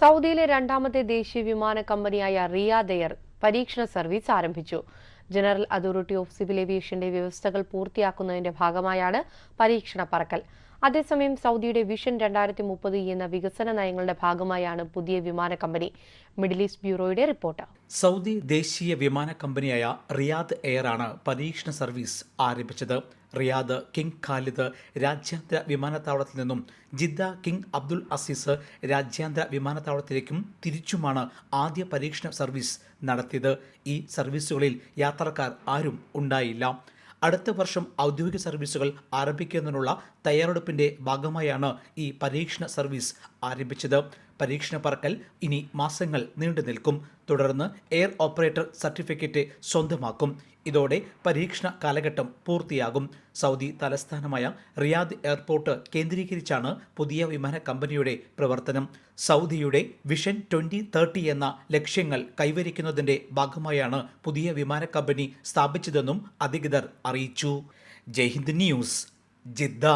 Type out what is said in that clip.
സൗദിയിലെ രണ്ടാമത്തെ ദേശീയ വിമാന കമ്പനിയായ റിയാദ് എയർ പരീക്ഷണ സർവീസ് ആരംഭിച്ചു. ജനറൽ അതോറിറ്റി ഓഫ് സിവിൽ ഏവിയേഷന്റെ വ്യവസ്ഥകൾ പൂർത്തിയാക്കുന്നതിന്റെ ഭാഗമായാണ് പരീക്ഷണ പറക്കൽ. അതേസമയം സൗദിയുടെ വിഷൻ രണ്ടായിരത്തി മുപ്പത് എന്ന വികസന നയങ്ങളുടെ ഭാഗമായാണ് പുതിയ വിമാന കമ്പനി. മിഡിൽ ഈസ്റ്റ് ബ്യൂറോയുടെ റിപ്പോർട്ട്. സൗദി ദേശീയ വിമാന കമ്പനിയായ റിയാദ് എയർ ആണ് പരീക്ഷണ സർവീസ് ആരംഭിച്ചത്. റിയാദ് കിങ് ഖാലിദ് രാജ്യാന്തര വിമാനത്താവളത്തിൽ നിന്നും ജിദ്ദ കിങ് അബ്ദുൽ അസീസ് രാജ്യാന്തര വിമാനത്താവളത്തിലേക്കും തിരിച്ചുമാണ് ആദ്യ പരീക്ഷണ സർവീസ് നടത്തിയത്. ഈ സർവീസുകളിൽ യാത്രക്കാർ ആരും ഉണ്ടായില്ല. അടുത്ത വർഷം ഔദ്യോഗിക സർവീസുകൾ ആരംഭിക്കുന്നതിനുള്ള തയ്യാറെടുപ്പിന്റെ ഭാഗമായാണ് ഈ പരീക്ഷണ സർവീസ് ആരംഭിച്ചത്. പരീക്ഷണ പറക്കൽ ഇനി മാസങ്ങൾ നീണ്ടു നിൽക്കും. തുടർന്ന് എയർ ഓപ്പറേറ്റർ സർട്ടിഫിക്കറ്റ് സ്വന്തമാക്കും. ഇതോടെ പരീക്ഷണ കാലഘട്ടം പൂർത്തിയാകും. സൗദി തലസ്ഥാനമായ റിയാദ് എയർപോർട്ട് കേന്ദ്രീകരിച്ചാണ് പുതിയ വിമാന കമ്പനിയുടെ പ്രവർത്തനം. സൗദിയുടെ വിഷൻ ട്വന്റി തേർട്ടി എന്ന ലക്ഷ്യങ്ങൾ കൈവരിക്കുന്നതിന്റെ ഭാഗമായാണ് പുതിയ വിമാന കമ്പനി സ്ഥാപിച്ചതെന്നും അധികൃതർ അറിയിച്ചു. Jaihind news Jeddah.